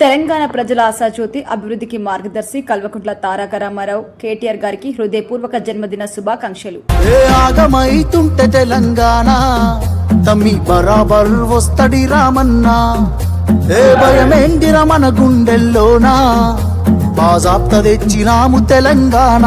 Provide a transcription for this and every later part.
తెలంగాణ ప్రజల ఆశాజ్యోతి అభివృద్ధికి మార్గదర్శి కల్వకుంట్ల తారక రామారావు. కేటీఆర్ గారికి హృదయపూర్వక జన్మదిన శుభాకాంక్షలు. ఏ ఆగమైతుంటే తెలంగాణ తమ్మి బరాబర్ వస్తడి రామన్నా. ఏ భయమేందిర మన గుండెల్లోనా? బాజాప్త తెచ్చినాము తెలంగాణ.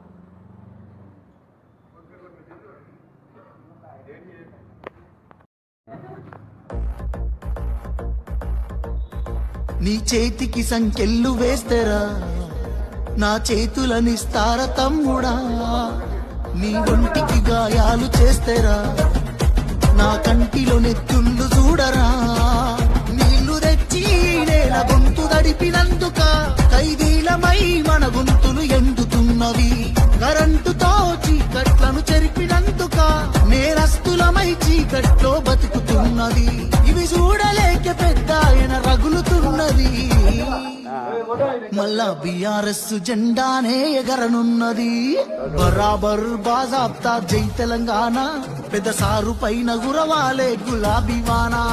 నీ చేతికి సంకెళ్ళు వేస్తరా? నా చేతులనిస్తార తమ్ముడా? నీ ఒంటికి గాయాలు చేస్తరా? నా కంటిలో నెత్తుళ్ళు చూడరా? నీళ్ళు తెచ్చి నేల గొంతు దడిపినందుక ఖైదీలమై మన గొంతులు ఎండుతున్నవి. కరెంటుతో చీకట్లను చెరిపినందుక నేరస్తులమై చీకట్లో బతుకుతున్నది. మళ్ళా బిఆర్ఎస్ జెండానే ఎగరనున్నది. బరాబర్ బాజాప్తా జై తెలంగాణ. పెద్ద సారు పైన గురవాలే గులాబీ వానా.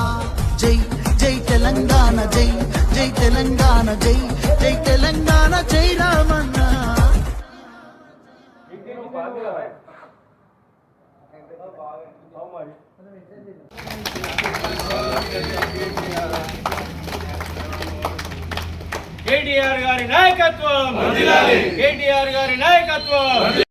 జై జై తెలంగాణ జై జై తెలంగాణ జై జై తెలంగాణ జై రామన్న. కేటీఆర్ గారి నాయకత్వం. కేటీఆర్ గారి నాయకత్వం.